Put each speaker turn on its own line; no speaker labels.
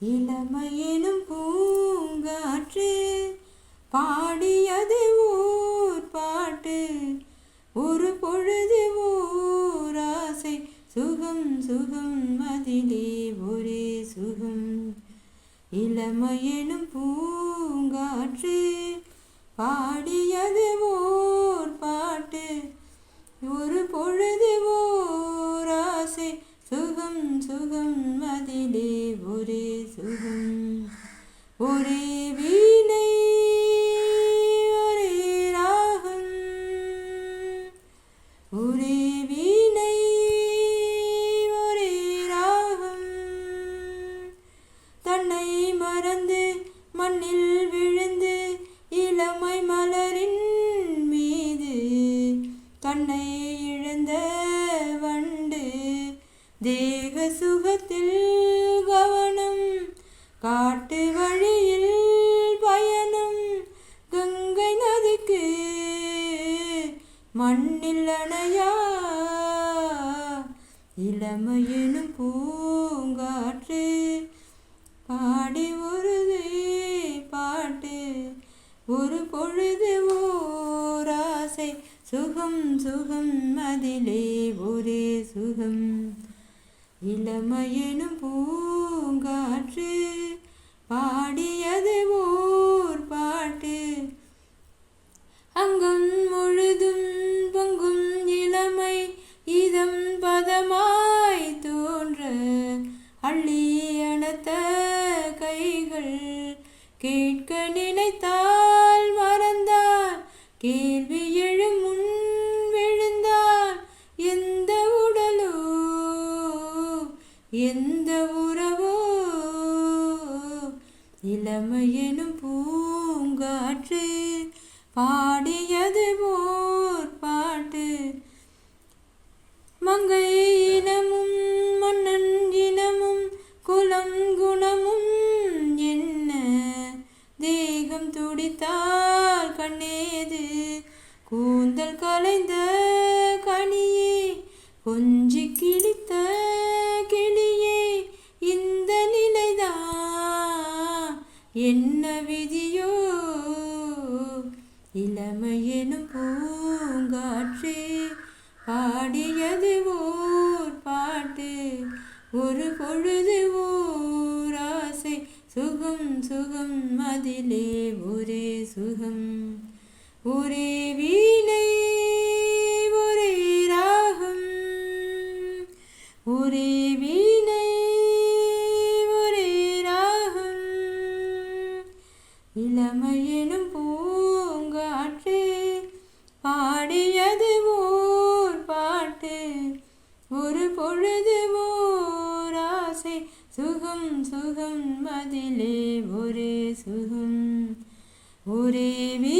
இளமையெனும் பூங்காற்று பாடியது ஊர் பாட்டு ஒரு பொழுது ஊராசை சுகம் சுகம் மதிலே ஒரே சுகம். இளமையெனும் பூங்காற்று பாடியது ஊர் பாட்டு ஒரு பொழுது சுகம் சுகம் மதிலே ஒரே சுகம் ஒரே வீணை ஒரே ராகம் ஒரே வீணை ஒரே ராகம் தன்னை மறந்து மண்ணில் விழுந்து இளமை மலரின் மீது தன்னை இழந்த வண்டு தேவ சுகத்தில் கவனம். காட்டு வழியில் பயணம். கங்கை நதிக்கு மண்ணில் அணையா? இளமையெனும் பூங்காற்று பாடி ஒருதே பாட்டு ஒரு பொழுது ஓராசை சுகம் சுகம் அதிலே ஒரே சுகம். இளமையெனும் பூங்காற்று பாடியது ஓர் பாட்டு. அங்கும் முழுதும் பொங்கும் இளமை இதம் பதமாய் தோன்ற அள்ளி அணத்த கைகள். கேட்க நினைத்தால் மறந்தார் கேள்வி எழும் இளமையெனும் பூங்காற்று பாடியது போர் பாட்டு. மங்கை இனமும் மன்னன் இனமும் குலம் குணமும் என்ன? தேகம் துடித்தால் கண்ணேது கூந்தல் கலைந்த கனியே கொஞ்சம் என்ன விதியோ? இளமையெனும் பூங்காற்றே பாடியது ஓர் பாட்டு. ஒரு பொழுது ஓர் ஆசை சுகம் சுகம் அதிலே ஒரே சுகம். ஒரே வீணை ஒரே ராகம். ஒரே வீ இளமையினும் பூங்காற்று பாடியது ஓர் பாட்டு. ஒரு பொழுது ஓர் சுகம் சுகம் அதிலே ஒரே சுகம். ஒரே வீ